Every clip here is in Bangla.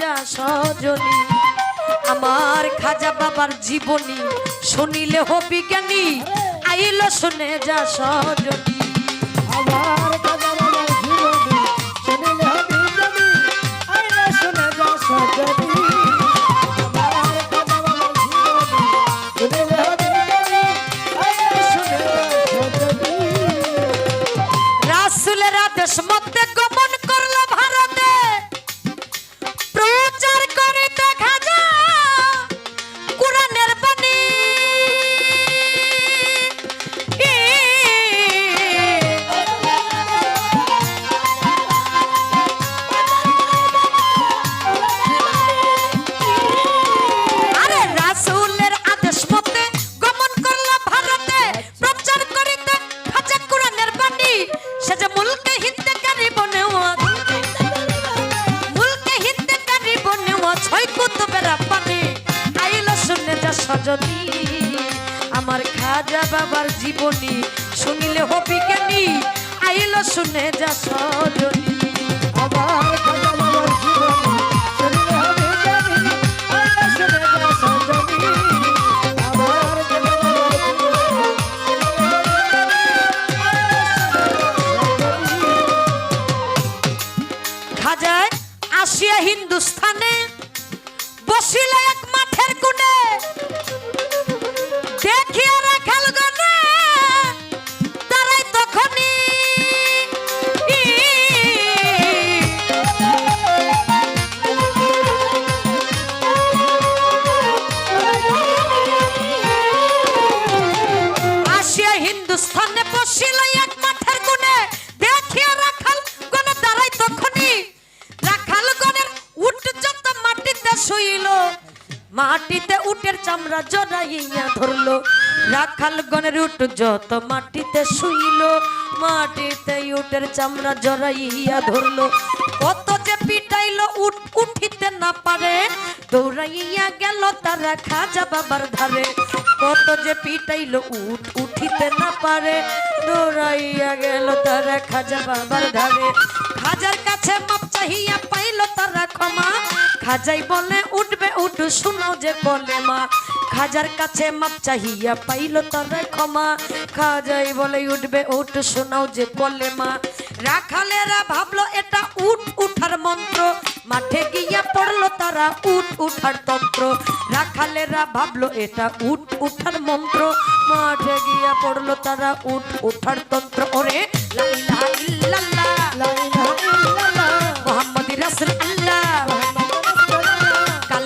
যা সজনী আমার খাজা বাবার জীবনী শুনিলে হবি জ্ঞানী আইল শুনে যা সজনী। আমার যা সজনী আমার খাজা বাবার জীবনী শুনিলে হবি কেনি আইলো শুনে যা সজনী। আমার শুইল। মাটিতে উটের চামড়া জড়াইয়া ধরলো। রাখাল গনের উঠ যত মাটিতে শুইল, মাটিতে উটের চামড়া জড়াইয়া ধরলো। কত যে পিটাইলো উঠ উঠিতে না পারে। দৌড়াইয়া গেল তারা খাজা বাবার ধারে। কত যে পিটাইলো উঠ উঠিতে না পারে। দৌড়াইয়া গেল তারা খাজা বাবার ধারে। খাজার কাছে মাপ চাহিয়া পাইলো তারা ক্ষমা। খাজাই বলে, উঠবে, উঠ শোনাও যে বলে মা। খাজার কাছে মাপ চাহিয়া পাইলো তারা ক্ষমা। খাজাই বলে, উঠবে, উঠ শোনাও যে বলে মা। রাখালেরা ভাবলো, এটা উঠ উঠার মন্ত্র। মাঠে গিয়া পড়ল তারা উঠ উঠার তন্ত্র। রাখালেরা ভাবলো, এটা উঠ উঠার মন্ত্র। মাঠে গিয়া পড়ল তারা উঠ উঠার তন্ত্র। ওরে লা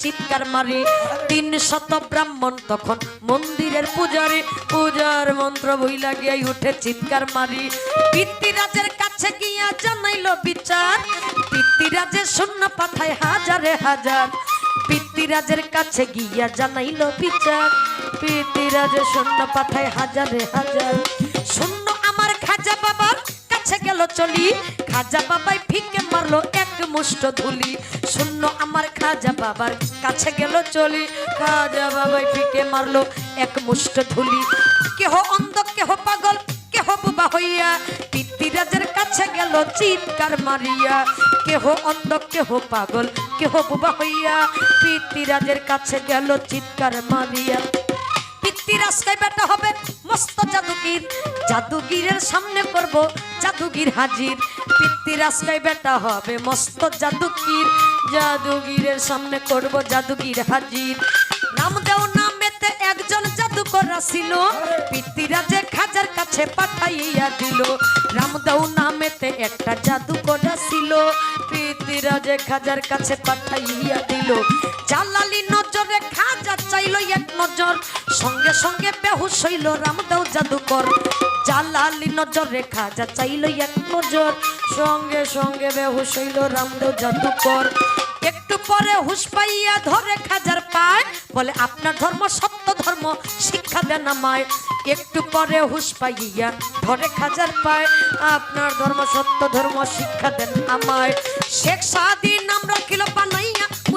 চিৎকার মারি। তিন শত ব্রাহ্মণ তখন মন্দিরের পূজারে। পূজার মন্ত্র ভুই লাগিয়াই উঠে চিৎকার মারি। পিতৃরাজের কাছে গিয়া জানাইলো বিচার। পিতৃরাজের শূন্য পাঠায় হাজারে হাজার। পিতৃরাজের কাছে গিয়া জানাইলো বিচার। পিতৃরাজের শূন্য পাথায় হাজারে হাজার। শূন্য গেল চলি, খাজা বাবাই ফিকে মারলো এক মুষ্ট ধুলি। শূন্য আমার খাজা বাবার কাছে গেল চলি, খাজা বাবাই ফিকে মারলো এক মুষ্ট ধুলি। কেহ অন্ধ, কেহ পাগল, কেহ বুবা হইয়া পিতৃ পিতৃরাজের কাছে গেল চিৎকার মারিয়া। কেহ অন্ধ, কেহ পাগল, কেহ বুবা হইয়া, পিতৃরাজের কাছে গেল চিৎকার মারিয়া। পিতৃরাজকে বেটা হবে, মস্ত জাদুগির জাদুগিরের সামনে করব জাদুগির হাজির। পিতৃরাজকে বেটা হবে মস্ত জাদুগির। জাদুগিরের সামনে করব জাদুগির হাজির। নামদেও নামেতে একজন জাদুকর আসিল। পিতৃরাজে খাজার কাছে পাঠাইয়া দিল। রামদেও নামেতে একটা জাদুকর আসিল। পিতৃরাজে খাজার কাছে পাঠাইয়া দিল। জালালি নজরে খাজা চাইল এক নজর। সঙ্গে সঙ্গে বেহুশ হইল রামদেও জাদুকর। জালালি নজরে খাজা চাইল এক নজর। সঙ্গে সঙ্গে বেহুশ হইল রামদেও জাদুকর একটু পরে হুশ পাইয়া ধরে খাজার পায়। বলে, আপনার ধর্ম সত্য ধর্ম, শিক্ষা দেন আমায়। একটু পরে হুশ পাইয়া ধরে খাজার পায়। আপনার ধর্ম সত্য ধর্ম, শিক্ষা দেন আমায়। শেখ সাদি নাম রাখিল বানাইয়া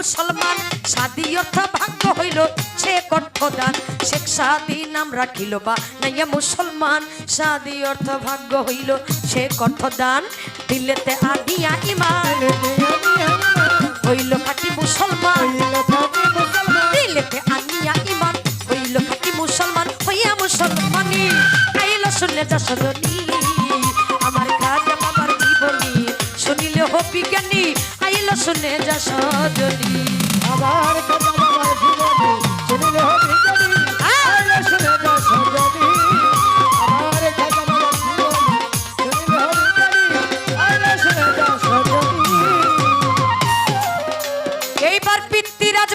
মুসলমান, সাদি অর্থ ভাগ্য হইল, সে কণ্ঠদান শেখ সাদি নাম রাখিল বা নাইয়া মুসলমান, সাদি অর্থ ভাগ্য হইল, সে কণ্ঠদান দিলেতে আনিয়া ইমান, হইল খাটি মুসলমান। দিলেতে আনিয়া ইমান, হইল খাটি মুসলমান, হইয়া মুসলমানি আইল শুনলে যা শুনে যা সজনী। আমার কথা আমার জীবনে শুনিলে হবে শুনে যা সজনী। আমার কথা আমার জীবনে শুনিলে হবে শুনে যা সজনী। এইবার পিতৃরাজ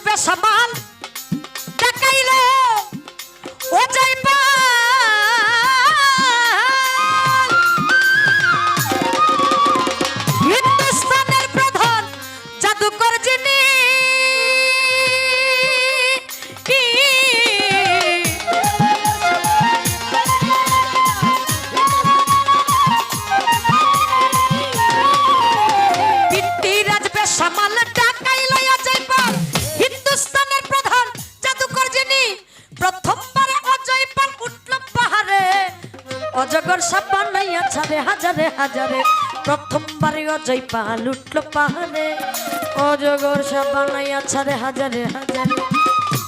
হাজারে প্রথমবারে অজয়পাল উঠল পাহাড়ে। অজগর সাপ বানাইয়া ছাড়ে হাজারে হাজারে।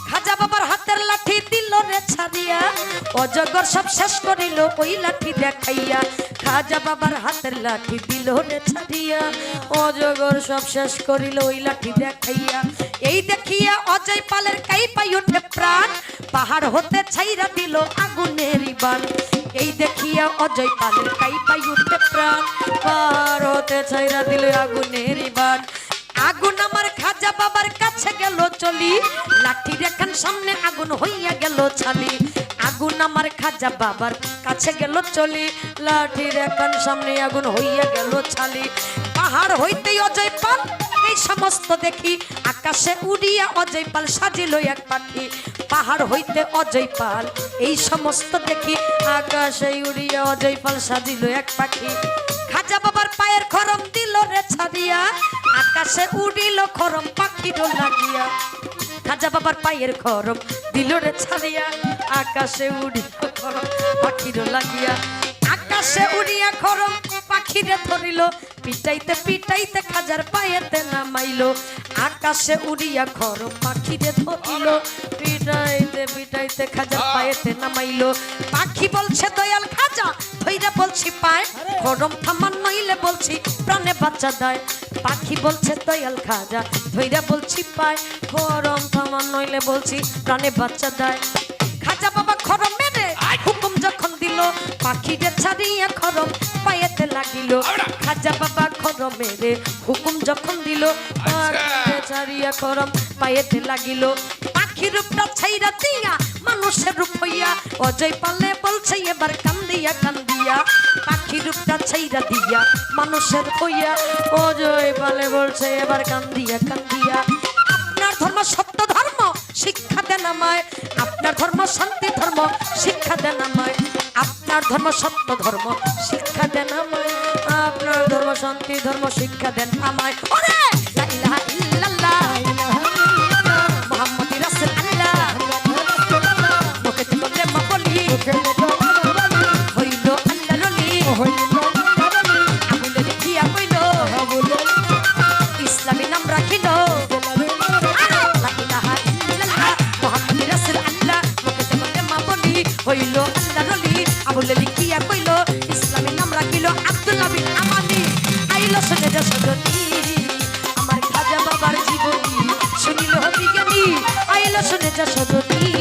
খাজা বাবার হাতের লাঠি দিল রে ছাড়িয়া। অজগর সব শেষ করিল ওই লাঠি দেখাইয়া। খাজা বাবার হাতের লাঠি দিল রে ছাড়িয়া। অজগর সব শেষ করিল ওই লাঠি দেখাইয়া। এই দেখিয়া অজয় পালের কাই পাই উঠে প্রাণ। পাহাড় হতে ছাইরা দিল আগুনের বান এই দেখিয়া অজয় পালের কাই পাই উঠে প্রাণ। পাহাড় হতে ছাইরা দিল আগুনের বান আগুন আমার খাজা বাবার কাছে গেল চলি। লাঠি রেখান সামনে আগুন হইয়া গেল ছালি। আগুন আমার খাজা বাবার কাছে গেল চলি। লাঠি রেখান সামনে আগুন হইয়া গেল ছালি। পাহাড় হইতেই অজয় পাল এই সমস্ত দেখি, আকাশে উড়িয়া অজয় পাল সাজিল এক পাখি, পাহাড় হইতে অজয় পাল। এই সমস্ত দেখি, আকাশে উড়িয়া অজয় পাল সাজিল এক পাখি। খাজা বাবার পায়ের খরম দিল রে ছাড়িয়া, আকাশে উড়িল খরম পাখির লাগিয়া। খাজা বাবার পায়ের খরম দিল রে ছাড়িয়া, আকাশে উড়িল খরম পাখির লাগিয়া। আকাশে উড়িয়া খরম পাখিরে ধরিল, পিটাইতে পিটাইতে খাজার পায়েতে নামাইলো। আকাশে উড়িয়া খরম পাখিরে ধরিল, পিটাইতে পিটাইতে খাজার পায়েতে নামাইলো। পাখি বলছে, দয়াল খাজা ধইরা বলছি, পায়। খরম থামান নইলে বলছি, প্রাণে বাচ্চা দেয়। পাখি বলছে, দয়াল খাজা ধইরা বলছি, পায়। খরম থামান নইলে বলছি, প্রাণে বাচ্চা দেয়। খাজা বাবা খরম লাগিল খাজা বাবা খরম মেরে হুকুম যখন দিল পাখিরে ছাড়িয়া খরম পায়েতে লাগিল। পাখি রূপটা ছাইরা দিয়া মানুষের রূপ হইয়া অজয় পালে বলছে এবার কান্দিয়া কান্দিয়া। পাখি রূপটা ছাইরা দিয়া মানুষের হইয়া অজয় পালে বলছে এবার কান্দিয়া কান্দিয়া। আপনার ধর্ম সত্য ধর্ম শিক্ষা দেন আমায়। আপনার ধর্ম শান্তি ধর্ম শিক্ষা দেন আমায়। আপনার ধর্ম সত্য ধর্ম শিক্ষা দেন আমায়। আপনার ধর্ম শান্তি ধর্ম শিক্ষা দেন আমায়। ডাক্তার রবি আবুল লিখিয়া কইল, ইসলামের নাম রাখিল আব্দুল নবী আমানি। আইল শুনে যে সজনী, আমার খাজা বাবার জীবনী, শুনিল বিজ্ঞানী আইল শুনে যে সজনী